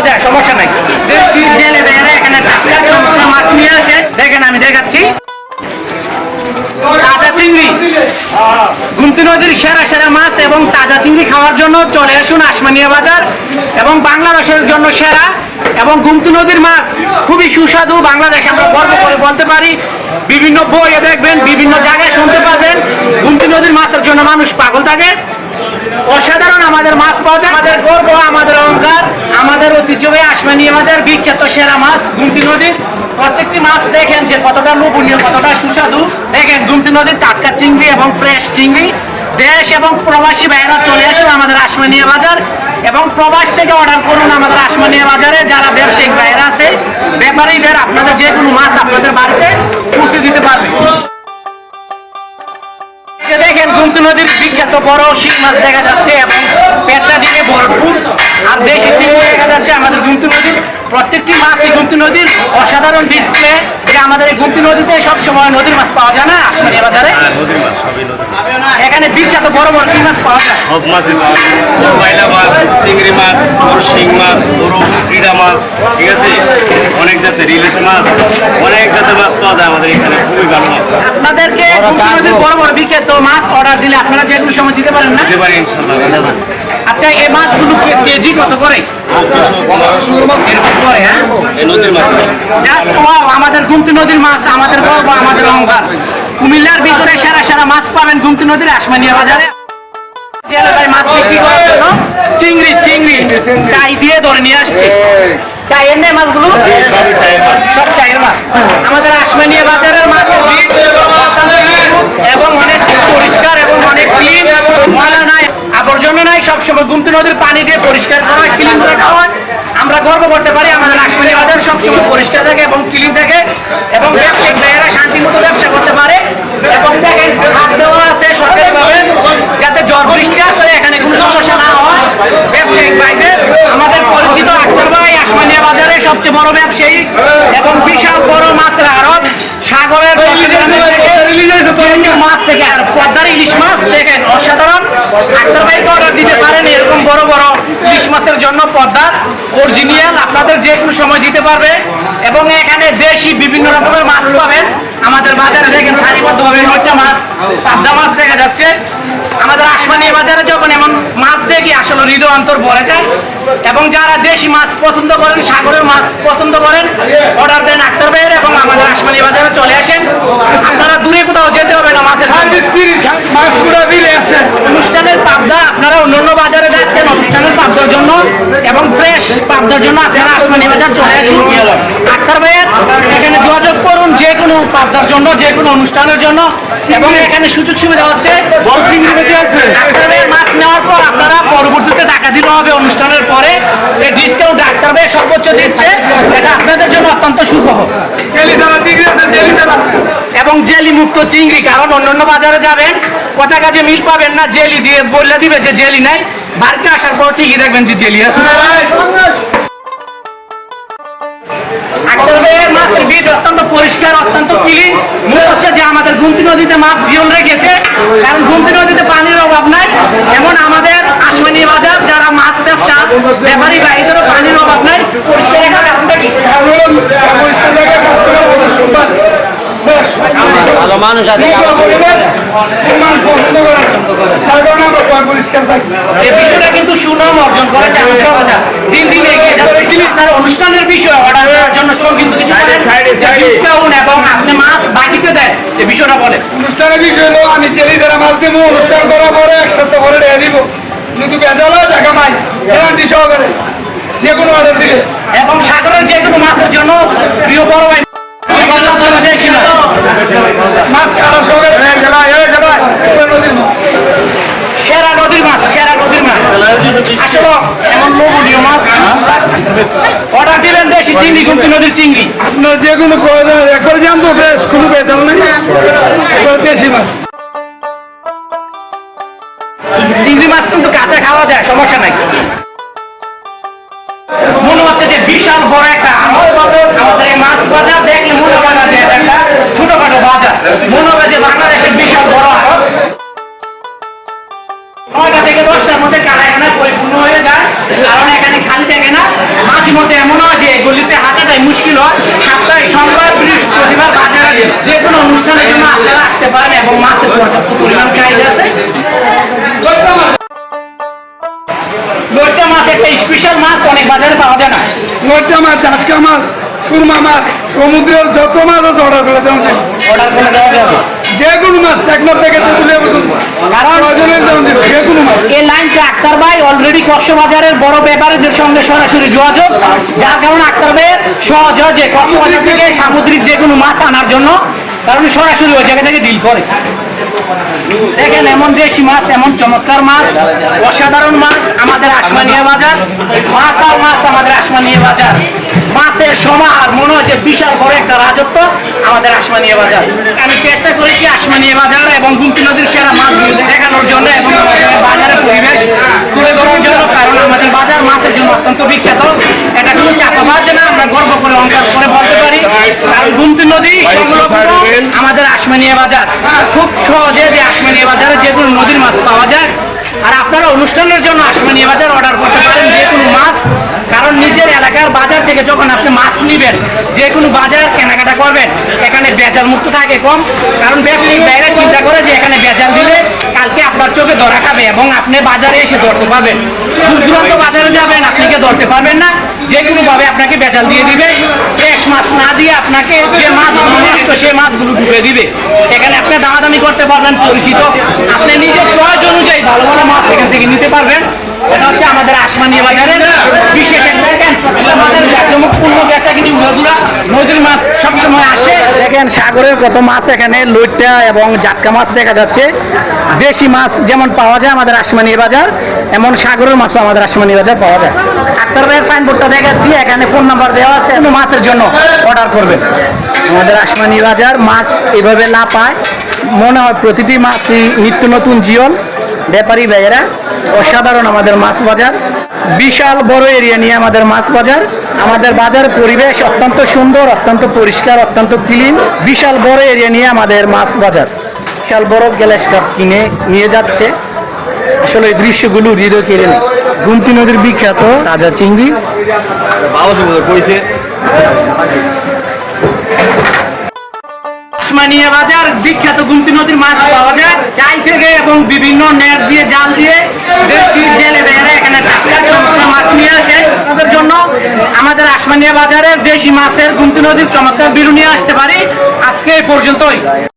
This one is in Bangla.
যায় সমস্যা নাই। এবং জন্য সেরা এবং গুমতি নদীর মাছ। খুবই সুস্বাদু বলতে পারি। বিভিন্ন বইয়ে দেখবেন, বিভিন্ন জায়গায় শুনতে পাবেন। গুমতি নদীর মাছের জন্য মানুষ পাগল থাকে। অসাধারণ আমাদের মাছ পাওয়া যায়। আমাদের গর্ব, আমাদের অহংকার, আমাদের ঐতিহ্যবাহী আসমানিয়া বাজার, বিখ্যাত সেরা মাছ, গুমতি নদীর প্রত্যেকটি মাছ দেখেন যে কতটা লোভনীয়, কতটা সুস্বাদু। দেখেন, গুমতি নদীর টাটকা চিংড়ি এবং ফ্রেশ চিংড়ি। দেশ এবং প্রবাসী ভাইয়েরা চলে আসুন আমাদের আসমানিয়া বাজার এবং প্রবাস থেকে অর্ডার করুন আমাদের আসমানিয়া বাজারে। যারা ব্যবসায়িক ভাইয়েরা আছে, ব্যাপারীদের আপনাদের যে কোনো মাছ আপনাদের বাড়িতে পৌঁছে দিতে পারবে। যে দেখেন গুমতু নদীর বিখ্যাত বড় শিং মাছ দেখা যাচ্ছে এবং পেটটা দিয়ে ভরপুর আর দেশি চিংড়ি দেখা যাচ্ছে আমাদের গুমতু নদীর। প্রত্যেকটি মাছ এই গুমতি নদীর অসাধারণ ডিসপ্লে যে আমাদের এই গুমতি নদীতে সবসময় নদীর মাছ পাওয়া যায় না? আসলে বাজারে? হ্যাঁ নদীর মাছ সবই নদীর মাছ। এখানে বিখ্যাত বড় বড় কি মাছ পাওয়া যায়? সব মাছই পাওয়া যায়। বাইলা মাছ চিংড়ি মাছ বড় শিং মাছ বড় ক্রীড়া মাছ ঠিক আছে? অনেক জাতের ইলিশ মাছ অনেক জাতের মাছ পাওয়া যায় আমাদের এখানে খুবই ভালো মাছ। আপনাদেরকে বড় বড়। বিখ্যাত মাছ অর্ডার দিলে আপনারা যে কোনো সময় দিতে পারেন না? দিতে পারি ইনশাল্লাহ আচ্ছা এই মাছগুলো কে- কেজি কত করে? হ্যাঁ? নদীর মাছ। জাস্ট ওয়াও আমাদের গুমতি নদীর মাছ আমাদের গর্ব আমাদের অহংকার কুমিল্লার ভিতরে সেরা সেরা মাছ পাবেন গুমতি নদীর আসমানিয়া বাজারে। আবর্জনা নাই, সবসময় গুমতি নদীর পানি দিয়ে পরিষ্কার করা ক্লিন খাওয়া। হয়। আমরা গর্ব করতে পারি, আমাদের আসমানিয়া বাজার সবসময় পরিষ্কার থাকে এবং ক্লিন থাকে। এবং ব্যবসায়িক ভাইয়েরা শান্তি মতো ব্যবসা করতে পারে এবং দেখেন হাত দেওয়া আছে সরকারিভাবে যাতে জ্বর বৃষ্টি আসলে এখানে কোনো সমস্যা না হয় ব্যবসায়িক ভাইদের আমাদের পরিচিত আক্তার ভাই আসমানিয়া বাজারে সবচেয়ে বড় ব্যবসায়ী এবং বিশাল বড় মাছের আড়ত। সাগরের মাছ থেকে আর পদ্মার ইলিশ মাছ দেখেন অসাধারণ। আক্তার ভাইকে অর্ডার দিতে পারেন এরকম বড় বড় ইলিশ মাছের জন্য পদ্মার। অরিজিনিয়াল আপনাদের যে কোনো সময় দিতে পারবে। এবং এখানে দেশি বিভিন্ন রকমের মাছ পাবেন। আমাদের বাজারে দেখেন সারিবদ্ধভাবে নয়টা মাছ, পাবদা মাছ দেখা যাচ্ছে। আমাদের আসমানি বাজারে যখন এমন মাছ দেখি, আসলে হৃদয় অন্তর ভরে যায়। এবং যারা দেশি মাছ পছন্দ করেন, সাগরের মাছ পছন্দ করেন অর্ডার দেন আক্তার ভাইয়ের এবং আমাদের আসমানি বাজারে চলে আসেন। আপনারা দূরে কোথাও যেতে হবে না, মাছের মাছ পুরো দিলে আসেন অনুষ্ঠানের পাবদা আপনারা অন্যান্য বাজারে যাচ্ছেন অনুষ্ঠানের পাবদার জন্য এবং ফ্রেশ পাবদার জন্য আপনারা আসমানি বাজার চলে আসুন। আক্তার ভাইয়ের এখানে যোগাযোগ করুন যে কোনো পাবদার জন্য যে কোনো অনুষ্ঠানের জন্য। এবং এখানে সুযোগ সুবিধা হচ্ছে ডাক্তার ভাইয়ের মাছ নেওয়ার পর আপনারা পরবর্তীতে টাকা দিতে হবে অনুষ্ঠানের পরে। ডাক্তার সর্বোচ্চ দিচ্ছে। এটা আপনাদের জন্য অত্যন্ত শুভ এবং জেলি মুক্ত চিংড়ি কারণ অন্যান্য বাজারে যাবেন? কথা কাজে মিল পাবেন না, জেলি দিয়ে বললে দিবে যে জেলি নাই। বাড়িতে আসার পর ঠিকই দেখবেন যে জেলি আছে। আমাদের গুমতি নদীতে মাছ জীবন রেখেছে। কারণ গুমতি নদীতে পানির অভাব নাই। এমন আমাদের আশমানি বাজার ব্যাপারী ভাইদেরও পানির অভাব নাই পরিষ্কার কারণটা কি ভালো মানুষ আছে বিষয়টা কিন্তু সুনাম অর্জন করেছে আমাদের দিন দিন এগিয়ে যাচ্ছে। আপনার অনুষ্ঠানের বিষয় অর্ডার দেওয়ার জন্য কিন্তু কিছু ডিসকাউন্ট এবং আপনি মাছ বাকিতে দেন এই বিষয়টা বলেন। অনুষ্ঠানের বিষয় হলো আমি জেলি দ্বারা মাছ দেবো অনুষ্ঠান করার পরে এক সপ্তাহ পরে দিব। যদি হয় টাকা পাই গ্যারান্টি সহকারে। যে কোনো অর্ডার দিলে এবং সাগরের যে কোনো মাছের জন্য প্রিয় বড় ভাই মাছ। সহকারে। নদীর সেরা নদীর মাছ সেরা নদীর মাছ। আসলে এমন লোভনীয় মাছ। অর্ডার দিবেন দেশি চিংড়ি গুমতি নদীর চিংড়ি। আপনার যে কোনো প্রয়োজন একবার জানতো ফ্রেশ। কোনো বেজাল নেই। দেশি মাছ। চিংড়ি মাছ কিন্তু কাঁচা খাওয়া যায়, সমস্যা নাই। মনে হচ্ছে যে বিশাল বড় একটা। আমাদের এই মাছ বাজার দেখলে মনে হয় না যে একটা ছোটখাটো বাজার। মনে যে বাংলাদেশের বিশাল বড় থেকে দশটার মধ্যে পরিপূর্ণ হয়ে যায়। কারণ এখানে খালি থাকে না। মাঝে মধ্যে এমন হয় যে গলিতে হাঁটাটাই মুশকিল হয়। সপ্তাহে সোমবার, বৃহস্পতিবার বাজারে যে কোনো অনুষ্ঠানের জন্য আপনারা আসতে পারেন এবং মাছের পর্যাপ্ত পরিমাণ মাছ একটা স্পেশাল মাছ অনেক বাজারে পাওয়া যায় না। মাছ জাটকা মাছ সুরমা মাছ সমুদ্রের যত মাছ আছে অর্ডার করে দেওয়া যাবে অর্ডার করে দেওয়া যাবে যে কোনো মাছ টেকনাফ থেকে তেঁতুলিয়া পর্যন্ত। কারণ প্রয়োজনে দেওয়া যাবে যে কোনো মাছ। এই লাইনটা আক্তার ভাই অলরেডি কক্সবাজারের বড় ব্যাপারীদের সঙ্গে সরাসরি যোগাযোগ। যার কারণে আক্তার ভাইয়ের সহজ যে কক্সবাজার থেকে সামুদ্রিক যে কোনো মাছ আনার জন্য। কারণ সরাসরি ওই জায়গা থেকে ডিল করে। দেখেন, এমন দেশি মাছ, এমন চমৎকার মাছ, অসাধারণ মাছ আমাদের আসমানিয়া বাজার, মাছ আর মাছ আমাদের আসমানিয়া বাজার। মাছের সমাহার, মনে হয় যে বিশাল বড় একটা রাজত্ব আমাদের আসমানিয়া বাজার। আমি চেষ্টা করেছি আসমানিয়া বাজার এবং গুমতি নদীর সেরা মাছগুলো দেখানোর জন্য এবং বাজারের পরিবেশ তুলে ধরার জন্য, কারণ আমাদের বাজার মাছের জন্য অত্যন্ত বিখ্যাত এটা কোনো চাপাবাজ না আমরা গর্ব করে অঙ্কার করে বলতে পারি কারণ গুমতি নদী আমাদের আসমানিয়া বাজার। খুব সহজে যে আসমানিয়া বাজারে যে কোনো নদীর মাছ পাওয়া যায়। আর আপনারা অনুষ্ঠানের জন্য আসমানিয়া বাজার অর্ডার করতে পারেন যে কোনো মাছ। কারণ নিজের এলাকার বাজার থেকে যখন আপনি মাছ নিবেন যে কোনো বাজার কেনাকাটা করবেন এখানে বেজাল মুক্ত থাকে কম। কারণ ব্যবসায়িক বাইরে চিন্তা করে যে এখানে বেজাল দিলে কালকে আপনার চোখে ধরা খাবে এবং আপনি বাজারে এসে ধরতে পারবেন। দূর দূরান্ত বাজারে যাবেন আপনি কে ধরতে পারবেন না। যে কোনো ভাবে আপনাকে বেজাল দিয়ে দিবে। মাছ না দিয়ে আপনাকে যে মাছগুলো নষ্ট সেই মাছগুলো ঢুকে দিবে। এখানে আপনি দামাদামি করতে পারবেন পরিচিত। আপনি নিজের প্রয়োজন অনুযায়ী ভালো ভালো মাছ এখান থেকে নিতে পারবেন। এটা হচ্ছে আমাদের আসমানিয়া বাজারের বিশেষ বেচা কিনি নদীর মাছ সবসময় আসে। দেখেন সাগরের কত মাছ এখানে লইট্টা এবং জাটকা মাছ দেখা যাচ্ছে। দেশি মাছ যেমন পাওয়া যায় আমাদের বাজার এমন সাগরের মাছও আমাদের বাজার পাওয়া যায়। আক্তার ভাইয়ের সাইনবোর্ডটা দেখাচ্ছি এখানে ফোন নাম্বার দেওয়া আছে মাছের জন্য অর্ডার করবেন। আমাদের আসমানি বাজার মাছ এভাবে না পায়। মনে হয় প্রতিটি মাছই নিত্য নতুন জীবন। ব্যাপারী ভাইয়েরা অসাধারণ আমাদের মাছ বাজার। বিশাল বড় এরিয়া নিয়ে আমাদের মাছ বাজার। আমাদের বাজার পরিবেশ অত্যন্ত সুন্দর অত্যন্ত পরিষ্কার অত্যন্ত ক্লিন বিশাল বড় এরিয়া নিয়ে আমাদের মাছ বাজার। বিশাল বড় গ্যালাস কাপ কিনে নিয়ে যাচ্ছে। আসলে এই দৃশ্যগুলো হৃদয় কেড়ে নেয়। গুমতি নদীর বিখ্যাত তাজা চিংড়ি। কইছে বাজার বিখ্যাত গুমতি নদীর মাছ পাওয়া যায় চাই থেকে এবং বিভিন্ন নেট দিয়ে, জাল দিয়ে জেলে বেড়ে এখানে টাটকা মাছ নিয়ে আসে। তাদের জন্য আমাদের আসমানিয়া বাজারের দেশি মাছের গুমতি নদীর চমৎকার বিরু নিয়ে আসতে পারি। আজকে এই পর্যন্তই।